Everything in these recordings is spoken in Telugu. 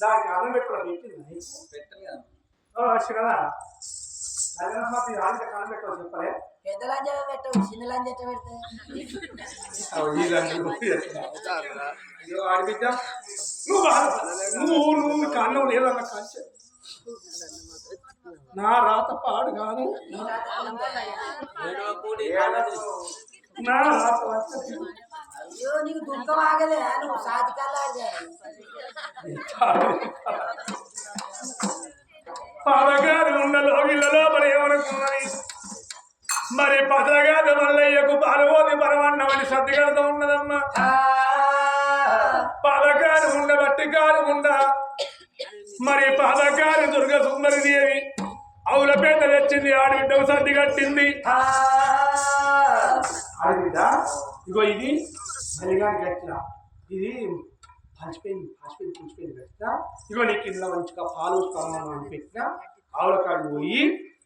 దానికి అన్నం పెట్టుకోవాలి చెప్పలే పెద్ద లంజ పెట్టవు చిన్న లంజ ఎట్ట పెడితే? అయ్యో ఆడబిడ్డ నువ్వు బాధ- నువ్వు నువ్వు కన్నం లేదన్న కాల్చే. నా రాత పాడు కాదు. నీ రాత. అయ్యో నీకు దుఃఖం ఆగలే. నువ్వు సాతి కల్లాడే పదగారు ఉన్న లోగిళ్ళలో మరి ఏమనుకున్నది మరి పదగారు మల్లయ్యకు పాలవోది పరమన్నమని సర్దిగలతో ఉన్నదమ్మా. పదగారు ఉండ బట్టిగారు ఉండ. మరి పదగారు దుర్గ సుందరి దేవి అవులపేట తెచ్చింది ఆడబిడ్డకు సర్ది కట్టింది. ఆడబిడ్డ ఇగో ఇది ఇది పంచిపోయింది పంచిపోయింది పుంచిపోయింది గట్టిన ఇగో నీకు ఇందులో మంచిగా పాలు స్పర్మం అని పెట్టిన ఆవుల కాడికి పోయి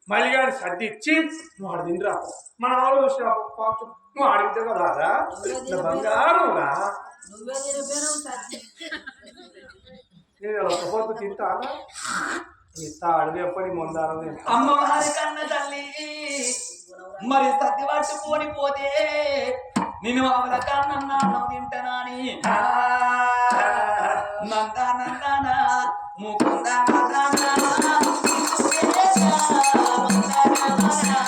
మలిగాని సర్ది ఇచ్చి నువ్వు ఆడ తిండిరా మన ఆవులు పాచు నువ్వు ఆడితే కదా రా నా బంగారం రా. నేను ఒక్కపోతే తింటానా ఇంత అడిగి ఎప్పటి మొందారం అమ్మవారి కన్న తల్లి మరి సత్తి పట్టుకొని పోతే నేను ఆవుల కన్న తింటనాని Thanks.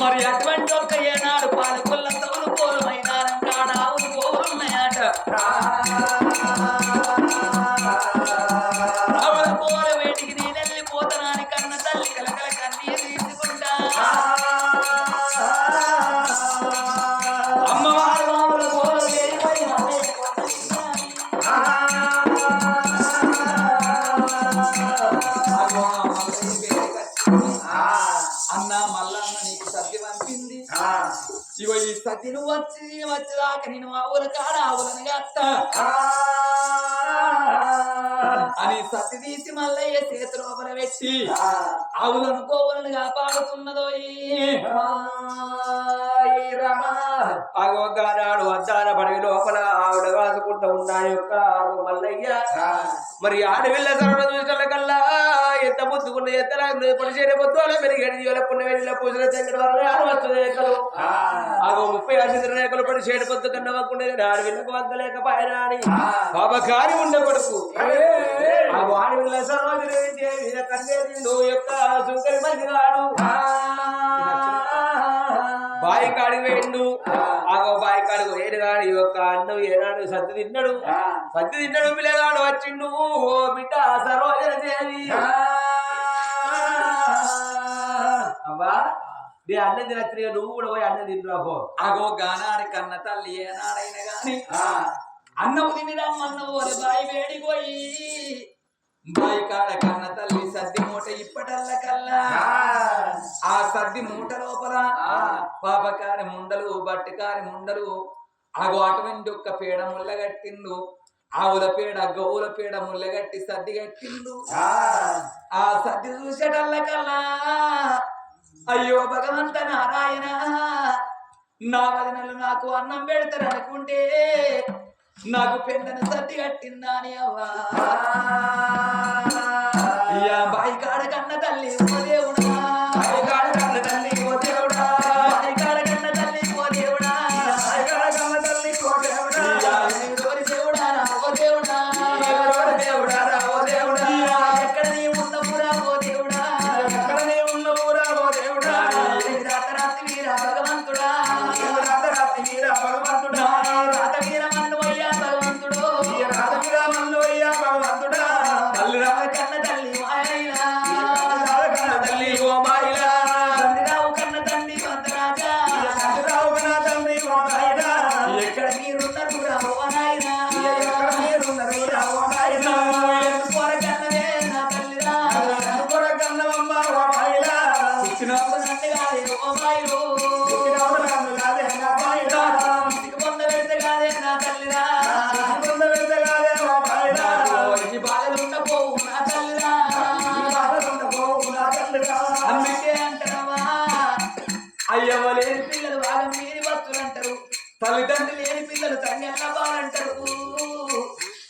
మరి అటువంటి ఒక ఏనాడు పాలకొల్ల తోలు పోలు మైదానం కాడ ఆవులు పోలున్నాయట ఈ సతిను వచ్చి వచ్చేదాకా నేను ఆవుల కాడ ఆవులను అని సతి తీసి మల్లయ్య చేతి లోపల పెట్టి ఆవులను కోవులను కాపాడుతున్నదో అగోగానాడు అద్దాల పడవి లోపల ఆవిడ కాసుకుంటూ ఉన్నాడు యొక్క ఆవు మల్లయ్య. మరి ఆడవిల్ల సరళ చూసిన కల్లా ఎంత ముద్దుకున్న ఎత్తలా పరిచయ పొద్దుల పెరిగడి జీవుల పుణ్య వెళ్ళిన పూజల దగ్గర వరకు ఆడవచ్చు రేఖలు. ఆగో ముప్పై ఆశించిన రేఖలు పడి చేడు పొద్దు కన్నా వక్కుండే ఆడవిల్లకు వందలేక పైన అని. పాపకారి ఉండే కొడుకు. ఆ ఆడవిల్ల సరోజన కన్నే నిండు యొక్క సుంకరి మంచిగాడు బాయి కాడికి వేయండు ఆగో బాయి కాడికి వేయడు కాడు యొక్క అన్నం ఏనాడు సత్తి తిన్నాడు. సత్తి తిన్నాడు పిల్లగాడు వచ్చిండు. ఓ బిడ్డ సరోజన దేవి అవ్వా నీ అన్నం తినచ్చిన నువ్వు కూడా పోయి అన్నం తింటున్నా పో. అగో గానాడి కన్న తల్లి ఏనాడైనా గాని. అన్నము తినడం అన్నము బాయి వేడిపోయి బాయి కాడ కన్న తల్లి సద్ది మూట ఇప్పటల్ల కల్లా. సద్ది మూట లోపల పాపకారి ముండలు బట్టికారి ముండలు అగో అటువంటి ఒక్క పేడ ముళ్ళగట్టిండు ఆవుల పేడ గోవుల పేడ ముళ్ళగట్టి సర్ది కట్టిండు. ఆ సర్ది చూసేటల్లకల్లా అయ్యో భగవంత నారాయణ నా వదినలు నాకు అన్నం పెడతారు అనుకుంటే నాకు పెండను సర్ది కట్టిందా అని అవ్వా బాయి కాడ కన్న తల్లి పుట్టినప్పుడు నన్ను కాదే ఓ మాయిలు పుట్టినప్పుడు నన్ను కాదే నా ఇంటికి పొంద పెడితే కాదే నా తల్లిరా పొంద పెడితే కాదే ఓ మాయిలా ఈ బాధలు నా తల్లిరా ఈ బాధలు ఉండపోవు నా తల్లిరా అందుకే అంటావా అయ్యవ్వ లేని పిల్లలు వాళ్ళ మీరి భక్తులు అంటారు తల్లిదండ్రులు లేని పిల్లలు తండ్రి బాలంటారు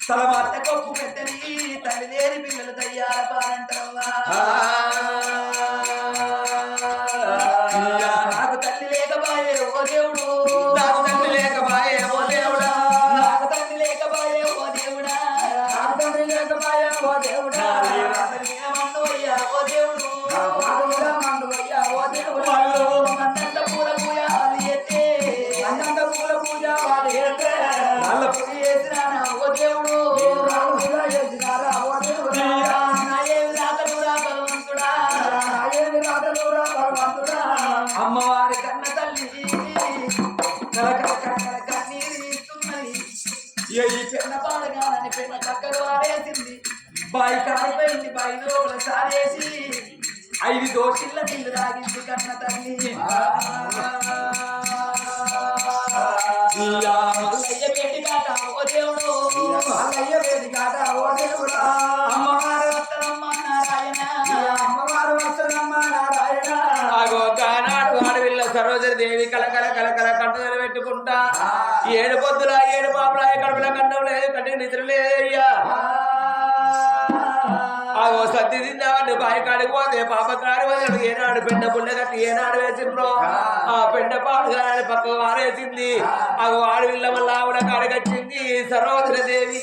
తల మాట కొప్పు పెట్టని తల్లి లేని పిల్లలు దయ్యాల బాలంటావా బాయి కాడిపోయింది బాయి లోపల సారేసి ఐదు దోషిళ్ళ నీళ్ళు తాగింది కన్న తల్లి. మల్లయ్య వేడి కాట ఓ దేవుడు. కాట ఓ అమ్మవారు నారాయణ. అమ్మవారు వస్తనమ్మ నారాయణ. ఆగో కానాడు ఆడవిల్ల సరోజరి దేవి కలకల కలకల కంటలు పెట్టుకుంటా. ఏడు పొద్దుల ఏడు పాపల కడుపుల కండం లేదు కంటే నిద్ర లేదయ్యా ఆగో సత్తి బాయి కాడికి పోతే పాప కాడి వదిలి ఏనాడు పెండ పుల్ల కట్టి ఏనాడు వేసిండ్రో? ఆ. పెండ పాడు కాని పక్క వారేసింది. ఆగో ఆడవిల్ల వల్ల ఆవిడ కాడికొచ్చింది సరోజరి దేవి.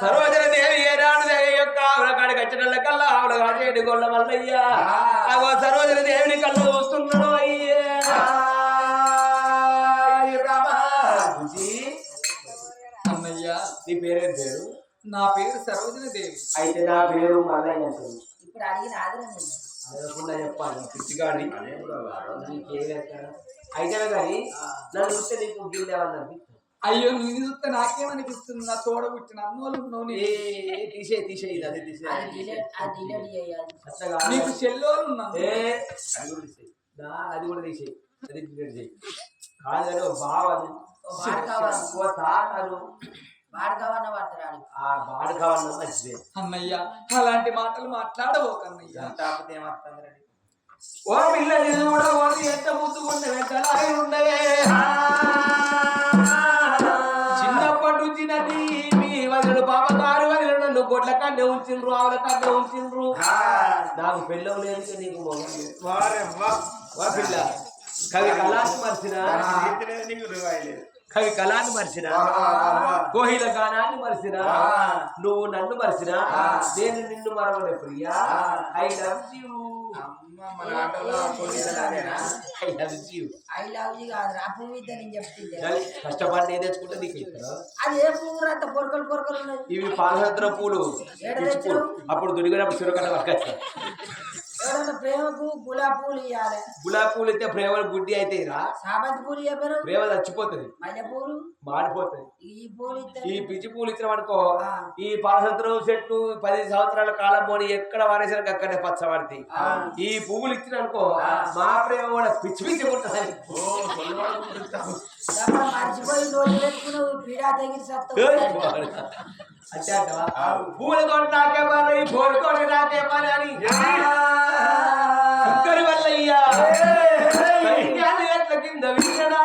సరోజన దేవి ఏనాడు యొక్క ఆవిడ కాడికి వచ్చిన కల్లా ఆవిడ కాడి గొల్ల మల్లయ్యా అగో సరోజన దేవిని కళ్ళు చూస్తున్నాడు అయ్యే. నీ పేరేం పేరు? నా పేరు సరోజిన దేవి అయితే నా పేరు మల్లయ్య ఇప్పుడు అడిగిన అడగకుండా చెప్పాలి పిచ్చిగాడి అయితే కానీ నన్ను చూస్తే నీకు గిన్నె అన్నది అయ్యో నేను చూస్తే నాకేమనిపిస్తుంది? నా తోడ పుట్టిన అన్నోళ్ళు ఉన్నావు నీ. ఏ తీసే తీసే ఇది అది తీసే. నీకు చెల్లోలు ఉన్నాను అది కూడా తీసేయి. నా అది కూడా తీసేయి. అది డిలీట్ చేయి. కాదు బావ అది అన్నయ్య అలాంటి మాటలు ఏమవుతుంది ఓ పిల్లలు కూడా వాళ్ళు ఎంత ముద్దుకుంటే వెంటలాగే ఉండవే. చిన్నప్పటి నుంచి నది మీ వదిలు పాప కారు వదిలు నన్ను గొడ్ల కన్నే ఉంచిండ్రు ఆవుల ఉంచిండ్రు నాకు పెళ్ళం లేదు నీకు పిల్ల. కవి కళాన్ని మర్చిన? కవి కళాన్ని మర్చిన కోహిల గానాన్ని మర్చిన నువ్వు నన్ను మర్చిన నేను నిన్ను మరవలే Priya? I love you. I love you. I love you కాదు ఆ పువ్వు ఇద్ద నేను చెప్తుండే కష్టపడి నేను తెచ్చుకుంటే నీకు ఇవి పాలసత్ర పూలు? అప్పుడు దుడిగినప్పుడు చురకట్ట పట్టుకొచ్చా ప్రేమకు గులాబీ పూలు ఇవ్వాలి గులాబీ పూలు అయితే ప్రేమలు గుడ్డి అయితే రా సాబంతి పూలు ఇవ్వరు ప్రేమ చచ్చిపోతుంది. మల్లె పూలు మాడిపోతుంది. ఈ పూలు ఈ పిచ్చి పూలు ఇచ్చిన అనుకో. ఈ పాలసంతరం చెట్టు పది సంవత్సరాల కాలం పోని ఎక్కడ వారేసరికి అక్కడే పచ్చబడతాయి. ఈ పువ్వులు ఇచ్చిన అనుకో మా ప్రేమ కూడా పిచ్చి పిచ్చి ఉంటుంది మర్చిపోయి నోటి పెట్టుకున్నావు పీడా అంటే అంటవా? పువ్వులతో నాకే పని పూలతో నాకే పని అని ఒక్కరి వల్ల అయ్యా ఎట్ల కింద వినడా